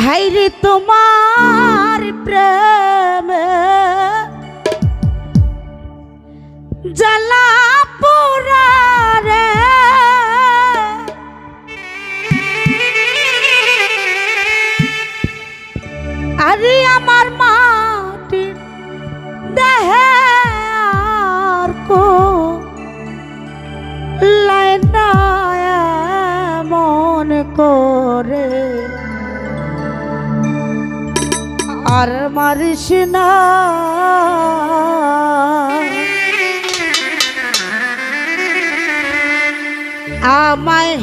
হাইরে তোমার প্রেম। জ্বালা পুরারে আরে আমার মাটি দেহে আর কো লাইন মন করে। আর মারিস না। আমায়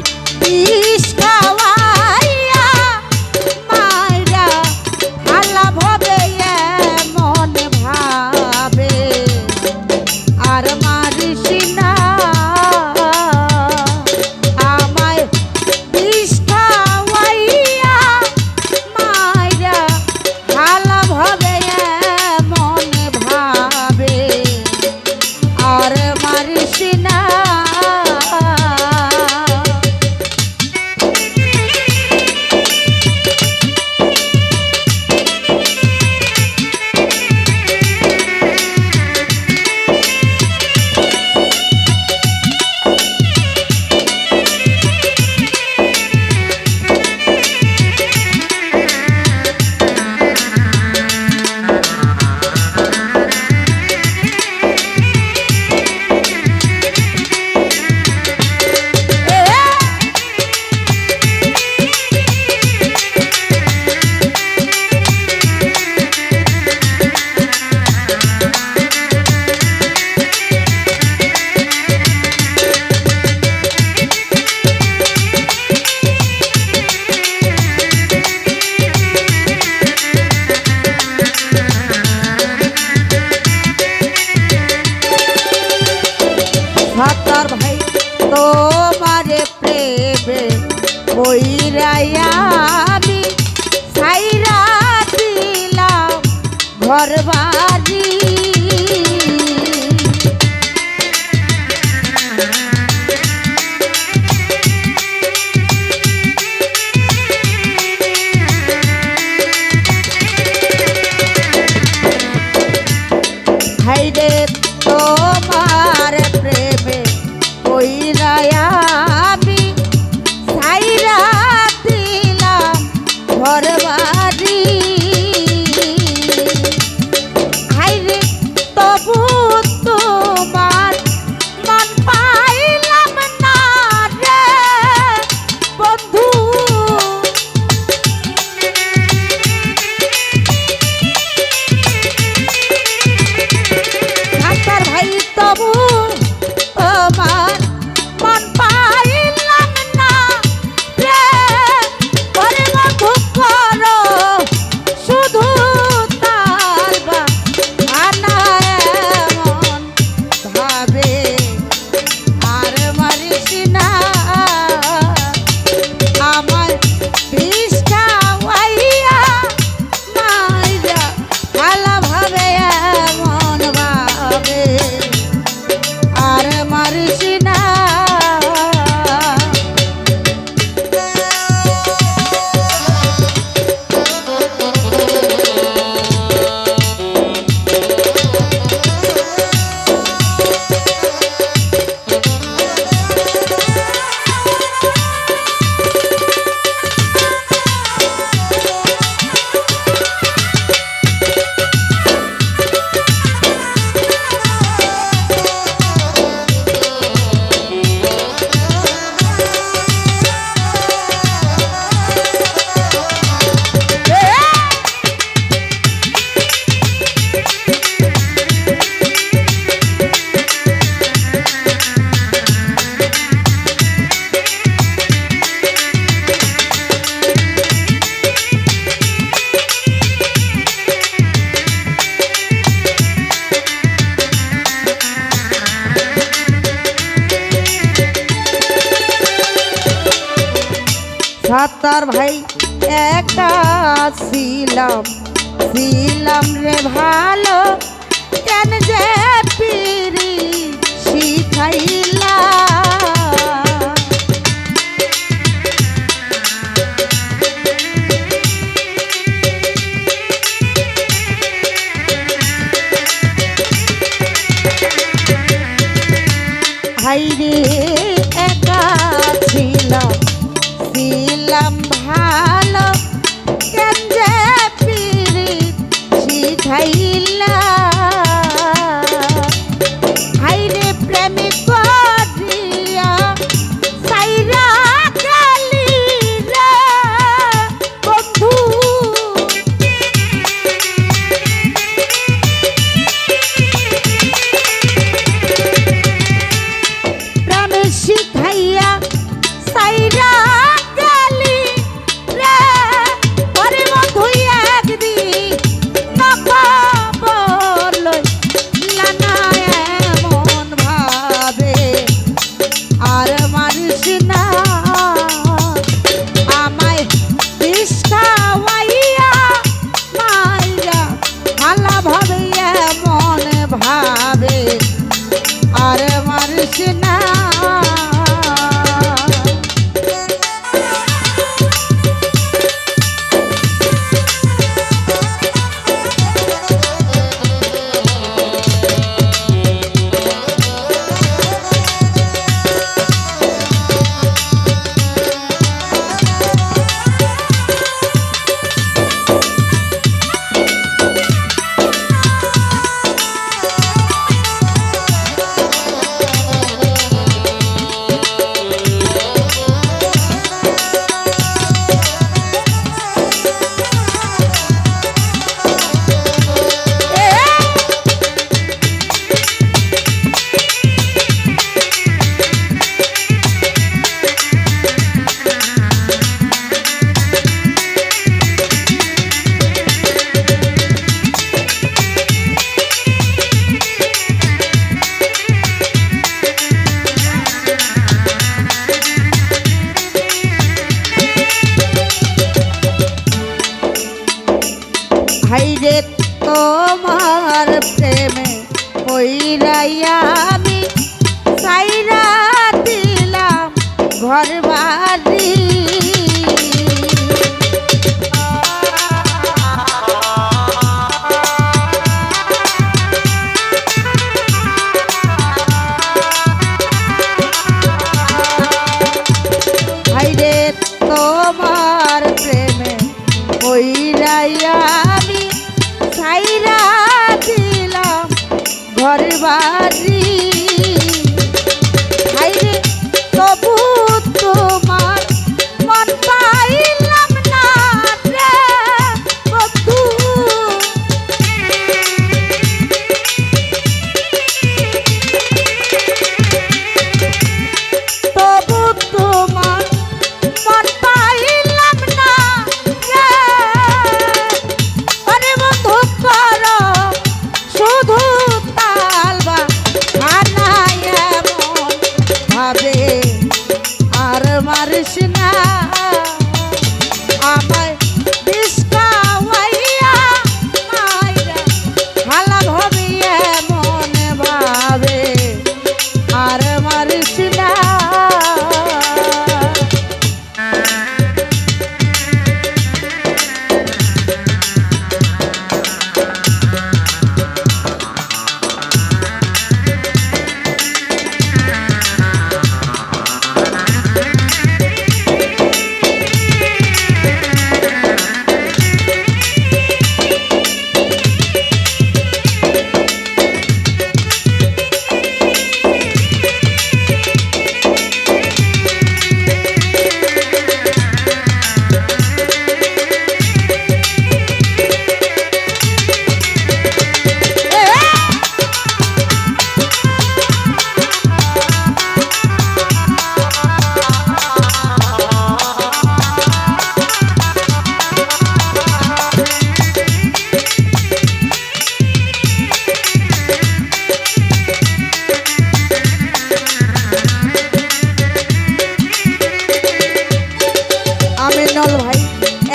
তোমার প্রেমে কইরাইয়া আমি সাইরা ahí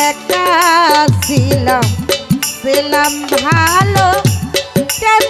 একটা ছিলাম ছিলাম ভালো কেন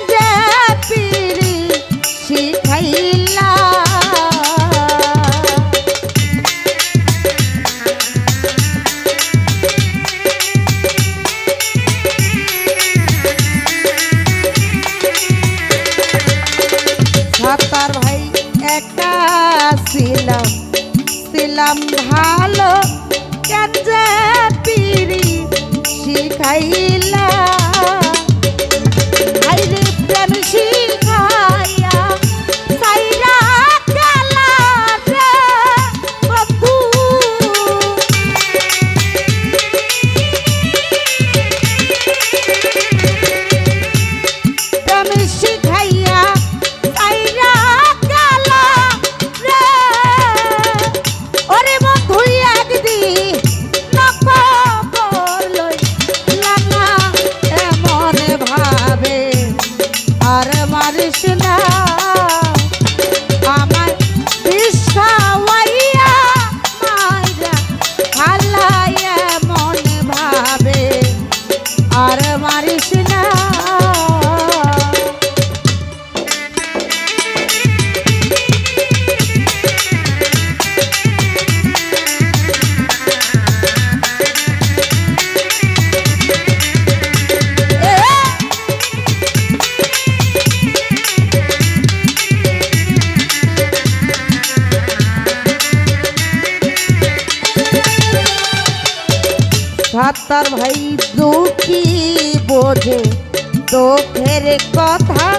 চোখের কথা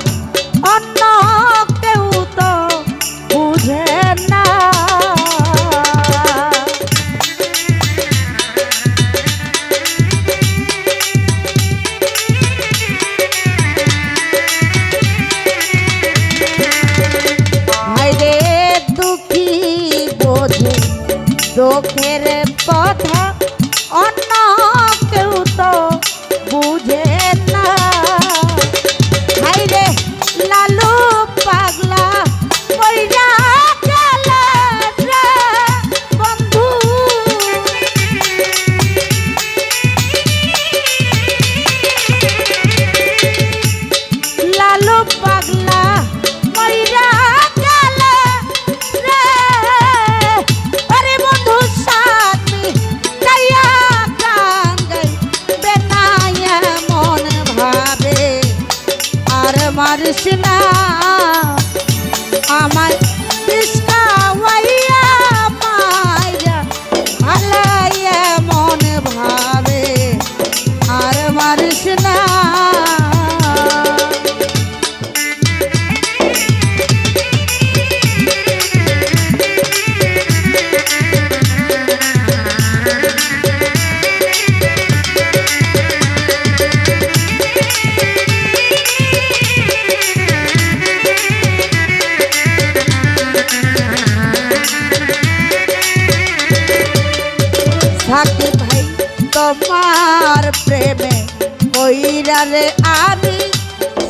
তোমারে আমি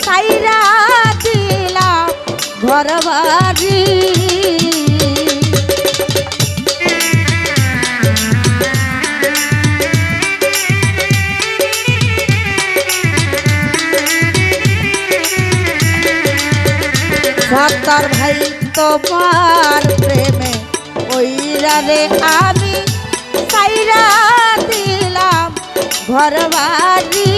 সাইরা দিলাম ঘর বাড়ি। সাতার ভাই, তোমার প্রেমে ওইরারে আমি সাইরা দিলাম ঘর বাড়ি।